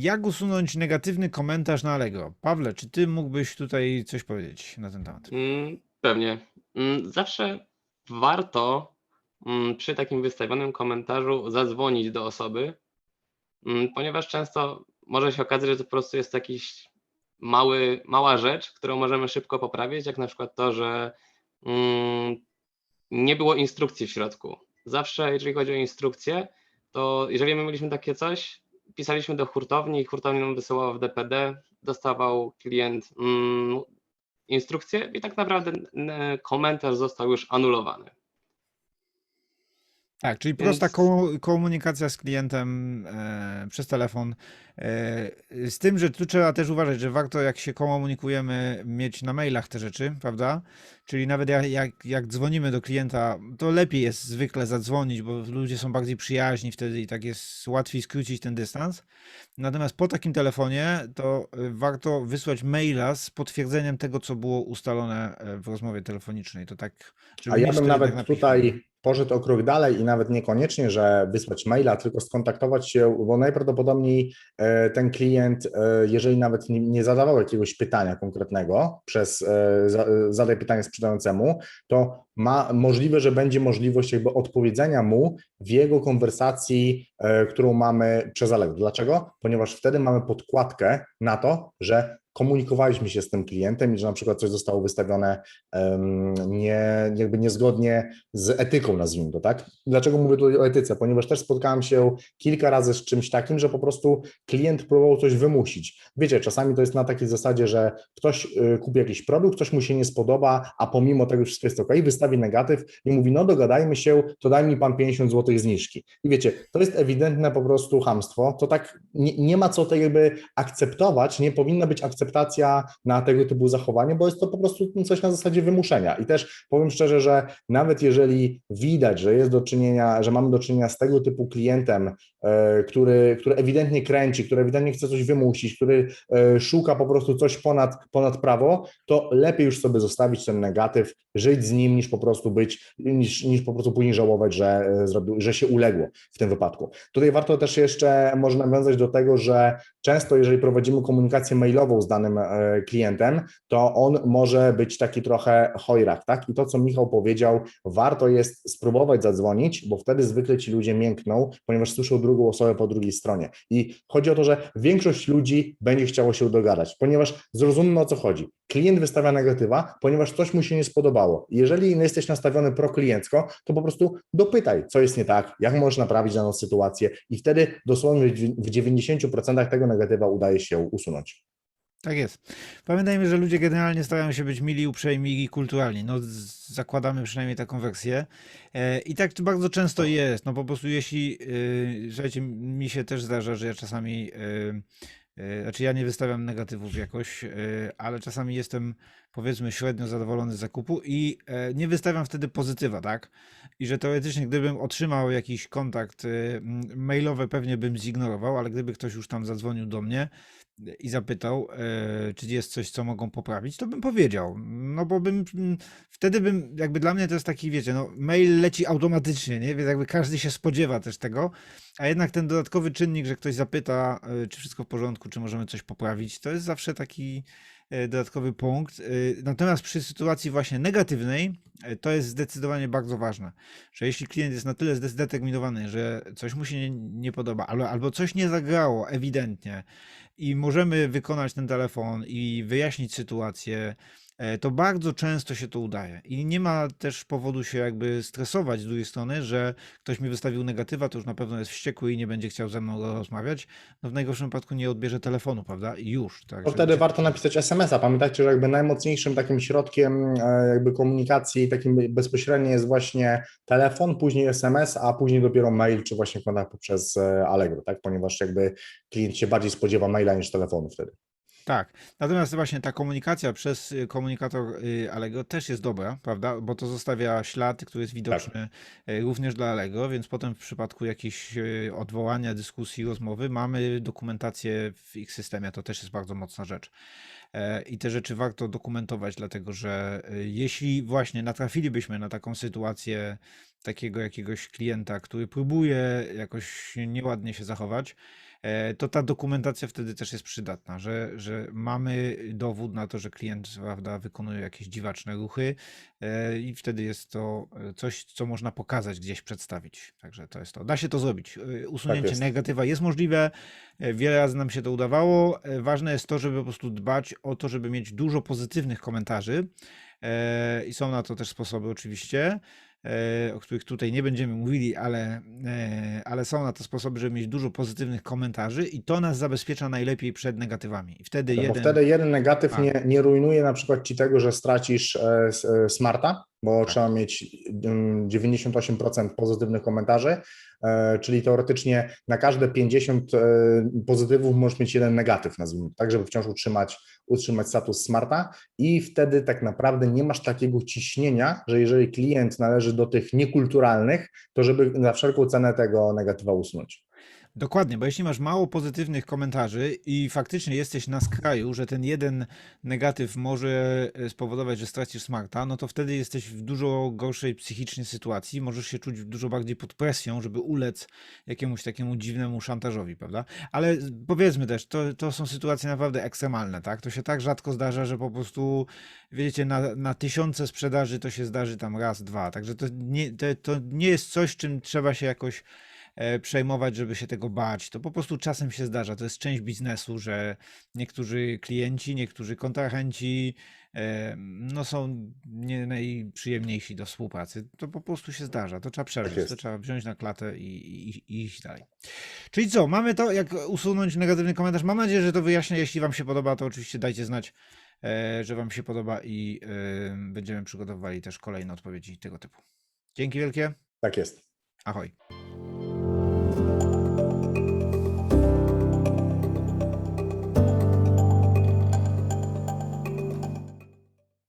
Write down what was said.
Jak usunąć negatywny komentarz na Allegro? Pawle, czy ty mógłbyś tutaj coś powiedzieć na ten temat? Mm, pewnie. Mm, zawsze warto mm, przy takim wystawionym komentarzu zadzwonić do osoby, ponieważ często może się okazać, że to po prostu jest jakiś mały, mała rzecz, którą możemy szybko poprawić, jak na przykład to, że nie było instrukcji w środku. Zawsze, jeżeli chodzi o instrukcję, to jeżeli my mieliśmy takie coś, pisaliśmy do hurtowni i hurtownia nam wysyłała w DPD, dostawał klient mm, instrukcję i tak naprawdę komentarz został już anulowany. Tak, czyli prosta Więc- komu- komunikacja z klientem e, przez telefon. E, z tym, że tu trzeba też uważać, że warto jak się komunikujemy mieć na mailach te rzeczy, prawda? Czyli nawet jak, jak, jak dzwonimy do klienta, to lepiej jest zwykle zadzwonić, bo ludzie są bardziej przyjaźni wtedy i tak jest łatwiej skrócić ten dystans. Natomiast po takim telefonie to e, warto wysłać maila z potwierdzeniem tego, co było ustalone e, w rozmowie telefonicznej. To tak, A ja bym nawet na piśmie. tutaj poszedł o krok dalej i nawet niekoniecznie, że wysłać maila, tylko skontaktować się, bo najprawdopodobniej e, ten klient, e, jeżeli nawet nie, zadawał jakiegoś pytania konkretnego przez e, za- zadaj pytanie sprzedającemu, to ma możliwe, że będzie możliwość jakby odpowiedzenia mu w jego konwersacji, którą mamy przez Allegro. Dlaczego? Ponieważ wtedy mamy podkładkę na to, że komunikowaliśmy się z tym klientem i że na przykład coś zostało wystawione nie, jakby niezgodnie z etyką, nazwijmy to, tak? Dlaczego mówię tutaj o etyce? Ponieważ też spotkałem się kilka razy z czymś takim, że po prostu klient próbował coś wymusić. Wiecie, czasami to jest na takiej zasadzie, że ktoś y, kupi jakiś produkt, coś mu się nie spodoba, a pomimo tego wszystko jest ok, wystawi negatyw i mówi, no dogadajmy się, to daj mi pan 50 zł zniżki. I wiecie, to jest ewidentne po prostu hamstwo, to tak nie, nie ma co tego jakby akceptować, nie powinna być na tego typu zachowanie, bo jest to po prostu coś na zasadzie wymuszenia. I też powiem szczerze, że nawet jeżeli widać, że jest do czynienia, że mamy do czynienia z tego typu klientem, który, który ewidentnie kręci, który ewidentnie chce coś wymusić, który e, szuka po prostu coś ponad, ponad prawo, to lepiej już sobie zostawić ten negatyw, żyć z nim, niż po prostu być, niż, niż po prostu później żałować, że, e, że się uległo w tym wypadku. Tutaj warto też jeszcze może nawiązać do tego, że często jeżeli prowadzimy komunikację mailową z danym e, klientem, to on może być taki trochę chojrak, tak? I to, co Michał powiedział, warto jest spróbować zadzwonić, bo wtedy zwykle ci ludzie miękną, ponieważ słyszą drugą osobę po drugiej stronie. I chodzi o to, że większość ludzi będzie chciało się dogadać, ponieważ zrozummy o co chodzi. Klient wystawia negatywa, ponieważ coś mu się nie spodobało. Jeżeli jesteś nastawiony prokliencko, to po prostu dopytaj, co jest nie tak, jak możesz naprawić daną sytuację i wtedy dosłownie w 90% tego negatywa udaje się usunąć. Tak jest. Pamiętajmy, że ludzie generalnie starają się być mili, uprzejmi i kulturalni. No, zakładamy przynajmniej taką wersję. E, I tak to bardzo często jest. No po prostu jeśli, yy, słuchajcie, mi się też zdarza, że ja czasami, yy, znaczy ja nie wystawiam negatywów jakoś, yy, ale czasami jestem powiedzmy średnio zadowolony z zakupu i e, nie wystawiam wtedy pozytywa, tak? I że teoretycznie gdybym otrzymał jakiś kontakt mailowy, pewnie bym zignorował, ale gdyby ktoś już tam zadzwonił do mnie, i zapytał, e, czy jest coś, co mogą poprawić, to bym powiedział. No bo bym, wtedy bym, jakby dla mnie to jest taki, wiecie, no mail leci automatycznie, nie? Więc jakby każdy się spodziewa też tego, a jednak ten dodatkowy czynnik, że ktoś zapyta, e, czy wszystko w porządku, czy możemy coś poprawić, to jest zawsze taki e, dodatkowy punkt. E, Natomiast przy sytuacji właśnie negatywnej, e, to jest zdecydowanie bardzo ważne, że jeśli klient jest na tyle zde- zdeterminowany, że coś mu się nie, nie podoba, albo, coś nie zagrało ewidentnie, i możemy wykonać ten telefon i wyjaśnić sytuację, to bardzo często się to udaje. I nie ma też powodu się jakby stresować z drugiej strony, że ktoś mi wystawił negatywa, to już na pewno jest wściekły i nie będzie chciał ze mną rozmawiać. No w najgorszym wypadku nie odbierze telefonu, prawda? I już. Tak, To wtedy warto napisać SMS-a. Pamiętajcie, że jakby najmocniejszym takim środkiem e, jakby komunikacji takim bezpośrednie jest właśnie telefon, później SMS, a później dopiero mail, czy właśnie kontakt poprzez e, Allegro, tak? Ponieważ jakby klient się bardziej spodziewa maila niż telefonu wtedy. Tak. Natomiast właśnie ta komunikacja przez y, komunikator y, Allegro też jest dobra, prawda? Bo to zostawia ślad, który jest widoczny y, również dla Allegro, więc potem w przypadku jakichś odwołania, dyskusji, rozmowy mamy dokumentację w ich systemie. To też jest bardzo mocna rzecz. E, I te rzeczy warto dokumentować, dlatego że jeśli właśnie natrafilibyśmy na taką sytuację takiego jakiegoś klienta, który próbuje jakoś nieładnie się zachować, to ta dokumentacja wtedy też jest przydatna, że, że mamy dowód na to, że klient prawda, wykonuje jakieś dziwaczne ruchy e, i wtedy jest to e, coś, co można pokazać, gdzieś przedstawić. Także to jest to. Da się to zrobić. E, Usunięcie jest. negatywa jest możliwe. e, Wiele razy nam się to udawało. E, Ważne jest to, żeby po prostu dbać o to, żeby mieć dużo pozytywnych komentarzy. E, I są na to też sposoby oczywiście, e, o których tutaj nie będziemy mówili, ale, e, ale są na to sposoby, żeby mieć dużo pozytywnych komentarzy i to nas zabezpiecza najlepiej przed negatywami. I wtedy No jeden... Bo wtedy jeden negatyw A. nie, nie rujnuje na przykład ci tego, że stracisz e, e, smarta, bo Tak. trzeba mieć mm, 98% pozytywnych komentarzy, e, czyli teoretycznie na każde 50 e, pozytywów możesz mieć jeden negatyw, nazwijmy, tak żeby wciąż utrzymać, utrzymać status smarta i wtedy tak naprawdę nie masz takiego ciśnienia, że jeżeli klient należy do tych niekulturalnych, to żeby na wszelką cenę tego negatywa usunąć. Dokładnie, bo jeśli masz mało pozytywnych komentarzy i faktycznie jesteś na skraju, że ten jeden negatyw może e, spowodować, że stracisz smarta, no to wtedy jesteś w dużo gorszej psychicznie sytuacji, możesz się czuć dużo bardziej pod presją, żeby ulec jakiemuś takiemu dziwnemu szantażowi, prawda? Ale powiedzmy też, to, to są sytuacje naprawdę ekstremalne, tak? To się tak rzadko zdarza, że po prostu, wiecie, na, na tysiące sprzedaży to się zdarzy tam raz, dwa, także to nie, to, to nie jest coś, czym trzeba się jakoś przejmować, żeby się tego bać. To po prostu czasem się zdarza. To jest część biznesu, że niektórzy klienci, niektórzy kontrahenci e, no są nie najprzyjemniejsi do współpracy. To po prostu się zdarza. To trzeba przeżyć. To jest. trzeba wziąć na klatę i, i, i iść dalej. Czyli co, mamy to, jak usunąć negatywny komentarz. Mam nadzieję, że to wyjaśnię. Jeśli Wam się podoba, to oczywiście dajcie znać, e, że Wam się podoba i e, będziemy przygotowywali też kolejne odpowiedzi tego typu. Dzięki wielkie. Tak jest. Ahoj.